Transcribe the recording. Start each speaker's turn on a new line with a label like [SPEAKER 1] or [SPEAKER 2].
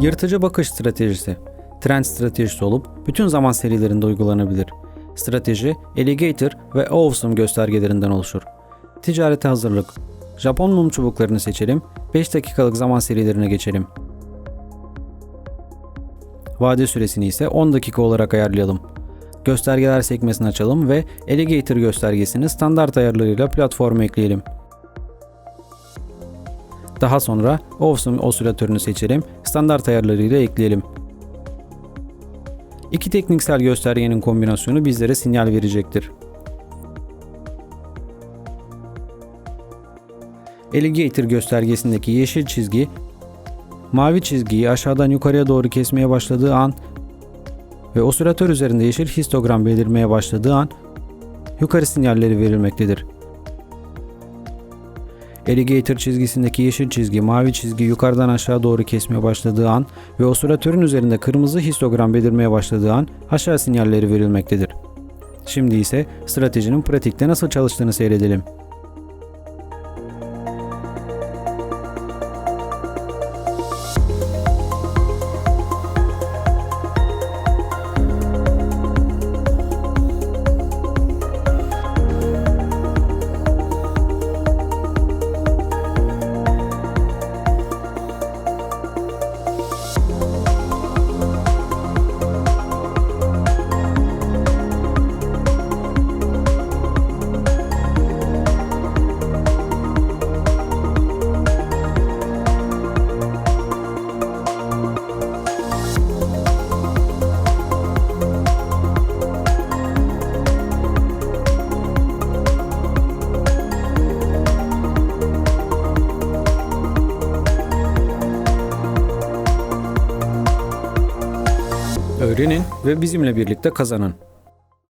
[SPEAKER 1] Yırtıcı bakış stratejisi. Trend stratejisi olup bütün zaman serilerinde uygulanabilir. Strateji, Alligator ve Awesome göstergelerinden oluşur. Ticarete hazırlık. Japon mum çubuklarını seçelim. 5 dakikalık zaman serilerine geçelim. Vade süresini ise 10 dakika olarak ayarlayalım. Göstergeler sekmesini açalım ve Alligator göstergesini standart ayarlarıyla platforma ekleyelim. Daha sonra Awesome osilatörünü seçelim, standart ayarlarıyla ekleyelim. İki tekniksel göstergenin kombinasyonu bizlere sinyal verecektir. Alligator göstergesindeki yeşil çizgi mavi çizgiyi aşağıdan yukarıya doğru kesmeye başladığı an ve osilatör üzerinde yeşil histogram belirmeye başladığı an yukarı sinyalleri verilmektedir. Alligator çizgisindeki yeşil çizgi mavi çizgi yukarıdan aşağı doğru kesmeye başladığı an ve osilatörün üzerinde kırmızı histogram belirmeye başladığı an aşağı sinyalleri verilmektedir. Şimdi ise stratejinin pratikte nasıl çalıştığını seyredelim. Öğrenin ve bizimle birlikte kazanın.